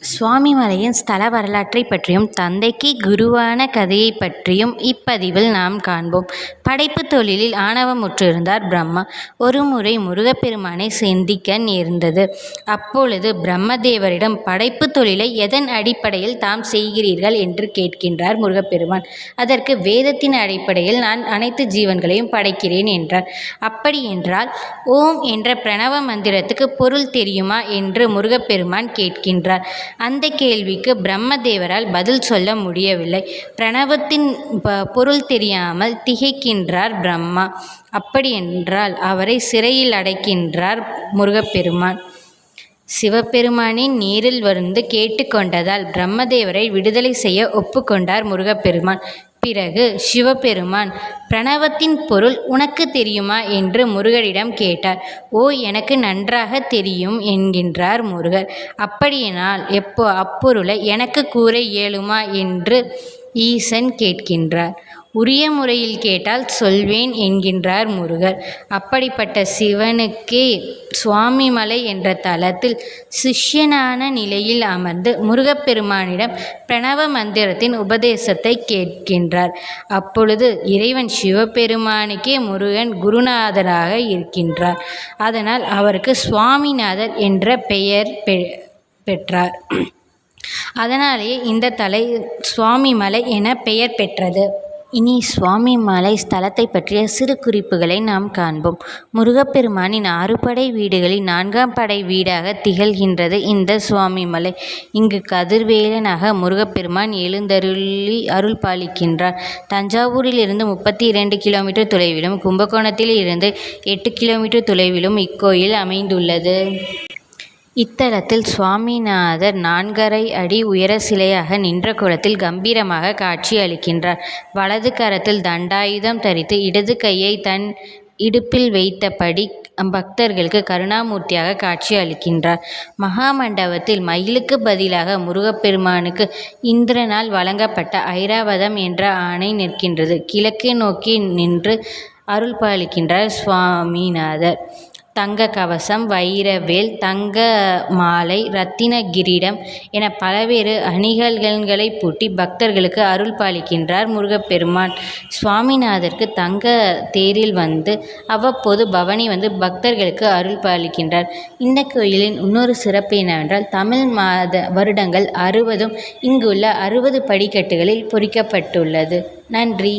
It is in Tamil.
சுவாமிமலையின் ஸ்தல வரலாற்றைப் பற்றியும் தந்தைக்கு குருவான கதையைப் பற்றியும் இப்பதிவில் நாம் காண்போம். படைப்புத் தொழிலில் ஆணவமுற்றிருந்தார் பிரம்மா. ஒருமுறை முருகப்பெருமானை சிந்திக்க நேர்ந்தது. அப்பொழுது பிரம்மதேவரிடம் படைப்புத் தொழிலை எதன் அடிப்படையில் தாம் செய்கிறீர்கள்? என்று கேட்கின்றார் முருகப்பெருமான். அதற்கு வேதத்தின் அடிப்படையில் நான் அனைத்து ஜீவன்களையும் படைக்கிறேன் என்றார். அப்படியென்றால் ஓம் என்ற பிரணவ மந்திரத்துக்கு பொருள் தெரியுமா? என்று முருகப்பெருமான் கேட்கின்றார். அந்த கேள்விக்கு பிரம்மதேவரால் பதில் சொல்ல முடியவில்லை. பிரணவத்தின் ப பொருள் தெரியாமல் திகைக்கின்றார் பிரம்மா. அப்படியென்றால் அவரை சிறையில் அடைக்கின்றார் முருகப்பெருமான். சிவபெருமானின் நேரில் வந்து கேட்டுக்கொண்டதால் பிரம்மதேவரை விடுதலை செய்ய ஒப்புக்கொண்டார் முருகப்பெருமான். பிறகு சிவபெருமான் பிரணவத்தின் பொருள் உனக்கு தெரியுமா? என்று முருகரிடம் கேட்டார். ஓ எனக்கு நன்றாக தெரியும் என்கின்றார் முருகர். அப்படியினால் எப்போ அப்பொருளை எனக்கு கூற இயலுமா? என்று ஈசன் கேட்கின்றார். உரிய முறையில் கேட்டால் சொல்வேன் என்கின்றார் முருகர். அப்படிப்பட்ட சிவனுக்கே சுவாமிமலை என்ற தலத்தில் சிஷ்யனான நிலையில் அமர்ந்து முருகப்பெருமானிடம் பிரணவ மந்திரத்தின் உபதேசத்தை கேட்கின்றார். அப்பொழுது இறைவன் சிவபெருமானுக்கே முருகன் குருநாதராக இருக்கின்றார். அதனால் அவருக்கு சுவாமிநாதர் என்ற பெயர் பெ பெற்றார். அதனாலேயே இந்த தலை சுவாமிமலை என பெயர் பெற்றது. இனி சுவாமிமலை ஸ்தலத்தைப் பற்றிய சிறு குறிப்புகளை நாம் காண்போம். முருகப்பெருமானின் ஆறுபடை வீடுகளில் நான்காம் படை வீடாக திகழ்கின்றது இந்த சுவாமிமலை இங்கு கதிர்வேலனாக முருகப்பெருமான் எழுந்தருளி அருள் பாலிக்கின்றார். தஞ்சாவூரில் இருந்து முப்பத்தி இரண்டு கிலோமீட்டர் தொலைவிலும் கும்பகோணத்தில் இருந்து எட்டு கிலோமீட்டர் தொலைவிலும் இக்கோயில் அமைந்துள்ளது. இத்தலத்தில் சுவாமிநாதர் நான்கரை அடி உயர சிலையாக நின்ற குளத்தில் கம்பீரமாக காட்சி அளிக்கின்றார். வலது கரத்தில் தண்டாயுதம் தரித்து இடது கையை தன் இடுப்பில் வைத்தபடி பக்தர்களுக்கு கருணாமூர்த்தியாக காட்சி அளிக்கின்றார். மகாமண்டபத்தில் மயிலுக்கு பதிலாக முருகப்பெருமானுக்கு இந்திரனால் வழங்கப்பட்ட ஐராவதம் என்ற ஆணை நிற்கின்றது. கிழக்கு நோக்கி நின்று அருள் பாலிக்கின்றார் சுவாமிநாதர். தங்க கவசம் வைரவேல் தங்க மாலை ரத்தின கிரீடம் என பல்வேறு அணிகல்களை பூட்டி பக்தர்களுக்கு அருள் பாலிக்கின்றார் முருகப்பெருமான். சுவாமிநாதருக்கு தங்க தேரில் வந்து அவ்வப்போது பவனி வந்து பக்தர்களுக்கு அருள் பாலிக்கின்றார். இந்த கோயிலின் இன்னொரு சிறப்பு என்னவென்றால் தமிழ் மாத வருடங்கள் அறுபதும் இங்குள்ள அறுபது படிக்கட்டுகளில் பொறிக்கப்பட்டுள்ளது. நன்றி.